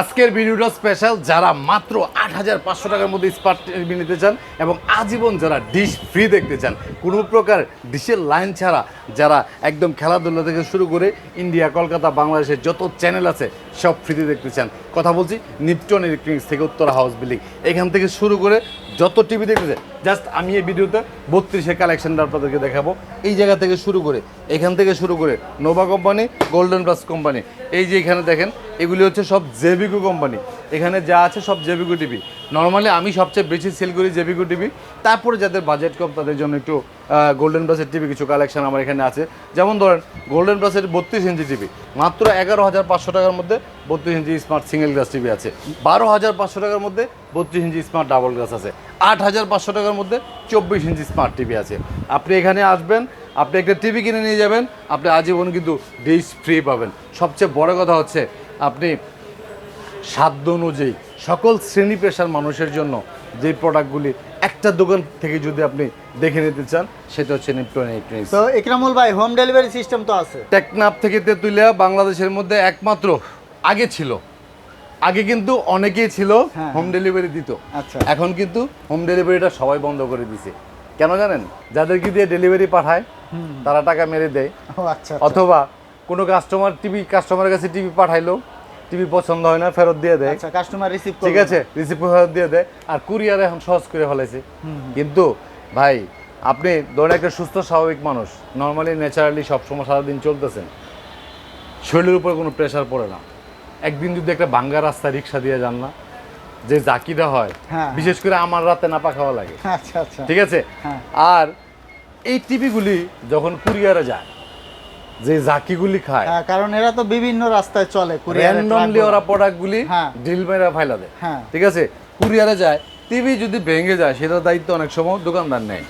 আজকের ভিডিওটা স্পেশাল যারা মাত্র আট হাজার পাঁচশো টাকার মধ্যে স্মার্ট টিভি নিতে চান এবং আজীবন যারা ডিশ ফ্রি দেখতে চান, কোনো প্রকার ডিশের লাইন ছাড়া যারা একদম খেলাধুলা থেকে শুরু করে ইন্ডিয়া কলকাতা, বাংলাদেশের যত চ্যানেল আছে, সব ফ্রিতে দেখতে চান। কথা বলছি নিপটন ইলেকট্রনিক্স থেকে, উত্তরা হাউস বিল্ডিং এখান থেকে শুরু করে যত টিভি দেখতেছে জাস্ট আমি এই ভিডিওতে বত্রিশে কালেকশনটা আপনাদেরকে দেখাবো। এই জায়গা থেকে শুরু করে, এখান থেকে শুরু করে Nova company golden plus company এই যে এখানে দেখেন, এগুলি হচ্ছে সব জেবিকো কোম্পানি এখানে যা আছে সব জেবিকো টিভি। নর্মালি আমি সবচেয়ে বেশি সেল করি জেবিকো টিভি। তারপরে যাদের বাজেট কম, তাদের জন্য একটু গোল্ডেন প্লাসের টিভি কিছু কালেকশন আমার এখানে আছে। যেমন ধরেন গোল্ডেন প্লাসের বত্রিশ ইঞ্চি টিভি। মাত্র এগারো হাজার পাঁচশো টাকার মধ্যে বত্রিশ inch smart single glass TV আছে। বারো হাজার পাঁচশো টাকার মধ্যে বত্রিশ ইঞ্চি স্মার্ট ডাবল গ্লাস আছে। আট হাজার পাঁচশো টাকার মধ্যে চব্বিশ ইঞ্চি স্মার্ট টিভি আছে। আপনি এখানে আসবেন, আপনি একটা টিভি কিনে নিয়ে যাবেন, আপনি আজীবন কিন্তু ডিশ ফ্রি পাবেন। সবচেয়ে বড় কথা হচ্ছে, আপনি সাধ্য অনুযায়ী সকল শ্রেণি পেশার মানুষের জন্য যে প্রোডাক্টগুলি একটা দোকান থেকে যদি আপনি দেখে নিতে চান সেটা হচ্ছে নিপটন ইলেকট্রনিক্স তো ইকরামুল ভাই হোম ডেলিভারি সিস্টেম তো আছে। টেকনাফ থেকে তেঁতুলিয়া বাংলাদেশের মধ্যে একমাত্র আগে ছিল। আগে কিন্তু অনেকেই ছিল হোম ডেলিভারি দিত। আচ্ছা। এখন কিন্তু হোম ডেলিভারিটা সবাই বন্ধ করে দিছে। কেন জানেন? যাদেরকে দিয়ে ডেলিভারি পাঠায় তারা টাকা মেরে দেয়। আচ্ছা অথবা কোনো কাস্টমার টিভি কাস্টমারের কাছে টিভি পাঠাইলো টিভি পছন্দ হয় না ফেরত দিয়ে দেয়। আচ্ছা কাস্টমার রিসিভ ঠিক আছে রিসিভ ফেরত দিয়ে দেয়। আর কুরিয়ার এখন সহজ করে ফেলেছে কিন্তু ভাই আপনি ধরেন একটা সুস্থ স্বাভাবিক মানুষ নর্মালি ন্যাচারালি সবসময় সারাদিন চলতেছেন। শরীরের উপর কোনো প্রেশার পড়ে না। একদিন যদি একটা ভাঙ্গা রাস্তা রিক্সা দিয়ে যান না যে জাকিটা হয় হ্যাঁ। বিশেষ করে আমার রাতে নাপা খাওয়া লাগে। আচ্ছা আচ্ছা। ঠিক আছে? হ্যাঁ। আর এই টিভিগুলি যখন কুরিয়ারে যায় যে জাকিগুলি খায়। হ্যাঁ, কারণ এরা তো বিভিন্ন রাস্তায় চলে কুরিয়ারে র্যান্ডমলি ওরা প্রোডাক্টগুলি হ্যাঁ। ডিল মেরা ফাইলা দেয়। হ্যাঁ। ঠিক আছে? কুরিয়ারে যায় টিভি যদি ভেঙে যায় সেটার দায়িত্ব অনেক সময় দোকানদার নেয়।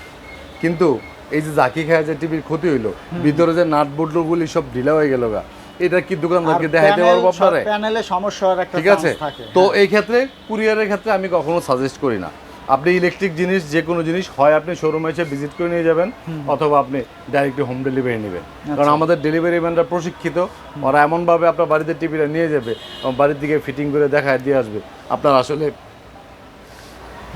কিন্তু এই যে জাকি খায় যে টিভির ক্ষতি হইল ভিতরে যে নাট গুলি সব ঢিলা হয়ে গেল গা। এটা কি দোকানদারকে দেখাইতে পারব আপনারে? প্যানেলে সমস্যা ঠিক আছে? তো এই ক্ষেত্রে কুরিয়ারের ক্ষেত্রে আমি কখনো সাজেস্ট করি না। আপনি ইলেকট্রিক জিনিস যে কোনো জিনিস হয় আপনি শোরুমে এসে ভিজিট করে নিয়ে যাবেন অথবা আপনি ডাইরেক্টলি হোম ডেলিভারি নেবেন। আচ্ছা। কারণ আমাদের ডেলিভারি ম্যানরা প্রশিক্ষিত ওরা এমনভাবে আপনার বাড়িতে টিভিটা নিয়ে যাবে এবং বাড়ির দিকে ফিটিং করে দেখায় দিয়ে আসবে। আপনার আসলে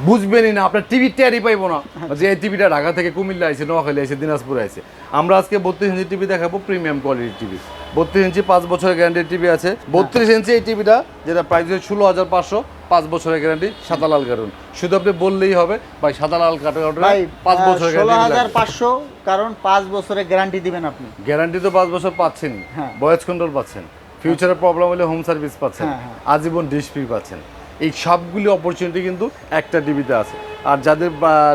বুঝবেনই না আপনার টিভি টেয়ারই পাইবো না। যে এই টিভিটা ঢাকা থেকে কুমিল্লা আছে নোয়াখালী আছে দিনাজপুরে আছে আমরা আজকে বত্রিশ ইঞ্চি টিভি দেখাবো প্রিমিয়াম কোয়ালিটির টিভি বত্রিশ ইঞ্চি পাঁচ বছরের গ্যারান্টির টিভি আছে। বত্রিশ ইঞ্চি এই টিভিটা যেটা প্রাইস হচ্ছে ষোলো হাজার পাঁচশো পাঁচ বছরের গ্যারান্টি সাদা লাল কার্টুন শুধু আপনি বললেই হবে ভাই সাদা লাল কার্টুন ভাই পাঁচ বছরের ষোলো হাজার পাঁচশো কারণ পাঁচ বছরের গ্যারান্টি দিবেন আপনি। গ্যারান্টি তো পাঁচ বছর পাচ্ছেন বয়স কন্ট্রোল পাচ্ছেন। ফিউচারে প্রবলেম হলে হোম সার্ভিস পাচ্ছেন। হ্যাঁ, হ্যাঁ। আজীবন ডিশ ফ্রি পাচ্ছেন। এই সবগুলি অপরচুনিটি কিন্তু একটা টিভিতে আছে। আর যাদের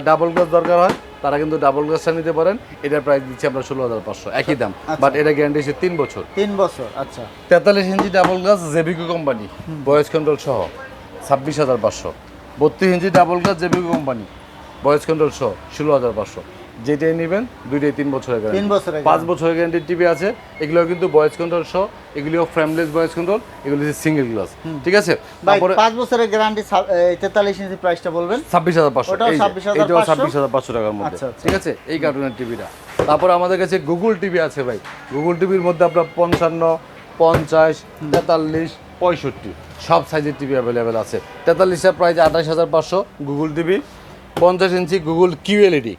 ডাবল গ্লাস দরকার হয় তারা কিন্তু ডাবল গ্লাসটা নিতে পারেন। এটার প্রাইস দিচ্ছি আমরা ষোলো হাজার পাঁচশো। একই দাম। আচ্ছা। বাট এটা গ্যারান্টি হচ্ছে তিন বছর। তিন বছর আচ্ছা। তেতাল্লিশ ইঞ্চি ডাবল গ্লাস জেবিকো কোম্পানি ভয়েস কন্ট্রোল সহ ছাব্বিশ হাজার পাঁচশো। বত্রিশ ইঞ্চি ডাবল গ্লাস জেবিকো কোম্পানি ভয়েস কন্ট্রোল সহ ষোলো হাজার পাঁচশো। যেটাই নেবেন দুইটাই তিন বছরের তিন গ্যারান্টি বছরের পাঁচ বছরের গ্যারান্টির টিভি আছে এগুলো কিন্তু ভয়েস কন্ট্রোল সহ এগুলিও ফ্রেমলেস ভয়েস কন্ট্রোল এগুলো হচ্ছে সিঙ্গেল গ্লাস ঠিক আছে? তারপরে পাঁচ বছরের গ্যারান্টি তেতাল্লিশ ইঞ্চি প্রাইসটা বলবেন? ছাব্বিশ হাজার পাঁচশো। ওটাও 26,500 এইটাও ছাব্বিশ হাজার পাঁচশো? টাকার মধ্যে। আচ্ছা, আচ্ছা। ঠিক আছে? এই কার্টুনের টিভিটা। তারপর আমাদের কাছে গুগল টিভি আছে ভাই। গুগল টিভির মধ্যে আপনার পঞ্চান্ন পঞ্চাশ তেতাল্লিশ পঁয়ষট্টি সব সাইজের টিভি অ্যাভেলেবেল আছে। তেতাল্লিশের প্রাইস আঠাশ হাজার পাঁচশো গুগল টিভি পঞ্চাশ inch Google QLED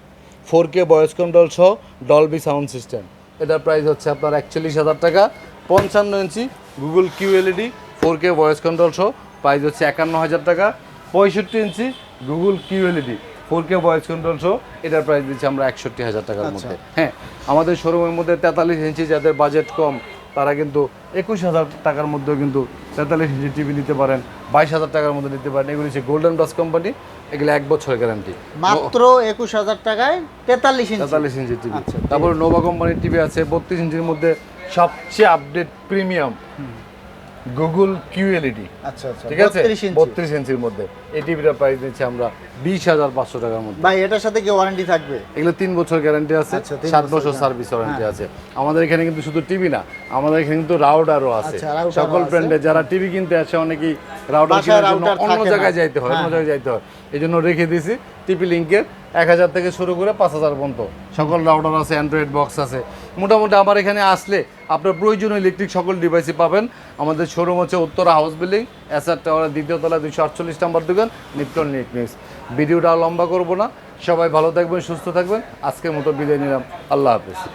four K voice control সহ ডলবি সাউন্ড সিস্টেম। এটার প্রাইস হচ্ছে আপনার একচল্লিশ হাজার টাকা। পঞ্চান্ন inch Google Q LED four K voice control সহ প্রাইস হচ্ছে একান্ন হাজার টাকা। পঁয়ষট্টি inch Google Q LED four K voice control সহ এটার প্রাইস দিচ্ছি আমরা একষট্টি হাজার টাকার মধ্যে। হ্যাঁ আমাদের শোরুমের মধ্যে তেতাল্লিশ ইঞ্চি যাদের বাজেট কম তারা কিন্তু একুশ হাজার টাকার মধ্যেও কিন্তু তেতাল্লিশ ইঞ্চি টিভি নিতে পারেন বাইশ হাজার টাকার মধ্যে নিতে পারেন। এগুলি হচ্ছে গোল্ডেন ডস কোম্পানি এগুলো এক বছরের গ্যারান্টি মাত্র একুশ হাজার টাকায় তেতাল্লিশ ইঞ্চি। তেতাল্লিশ ইঞ্চি টিভি আচ্ছা, তারপরে নোভা কোম্পানির টিভি আছে বত্রিশ ইঞ্চির মধ্যে সবচেয়ে আপডেট প্রিমিয়াম গুগল কিউএলইডি আচ্ছা আচ্ছা ঠিক আছে? 32 বত্রিশ ইঞ্চির মধ্যে। এই টিভিটার প্রাইস দিচ্ছি আমরা বিশ হাজার পাঁচশো টাকার মধ্যে। ভাই এটার সাথে কি ওয়ারেন্টি থাকবে? এগুলো তিন বছর গ্যারান্টি আছে আচ্ছা, সাত বছর সার্ভিস ওয়ারেন্টি হ্যাঁ। আছে। আমাদের এখানে কিন্তু শুধু টিভি না আমাদের এখানে কিন্তু রাউটারও আছে। আচ্ছা, সকল। ব্র্যান্ডে যারা টিভি কিনতে আসে অনেকেই রাউটার কেনার জন্য অন্য জায়গায় যাইতে হয় অন্য হ্যাঁ। জায়গায় যাইতে হয়। এই জন্য রেখে দিয়েছি। টিপি লিঙ্কের এক হাজার থেকে শুরু করে পাঁচ হাজার পর্যন্ত। সকল রাউটার আছে অ্যান্ড্রয়েড বক্স আছে। মোটামুটি আমার এখানে আসলে আপনার প্রয়োজনীয় ইলেকট্রিক সকল ডিভাইসই পাবেন। আমাদের শোরুম হচ্ছে Uttara house building SR tower দ্বিতীয় তলা, দুইশো আটচল্লিশ নম্বর দোকান নিপটন ইলেকট্রিক্স ভিডিওটা লম্বা করব না। সবাই ভালো থাকবেন, সুস্থ থাকবেন। আজকের মতো বিদায় নিলাম। আল্লাহ হাফিজ।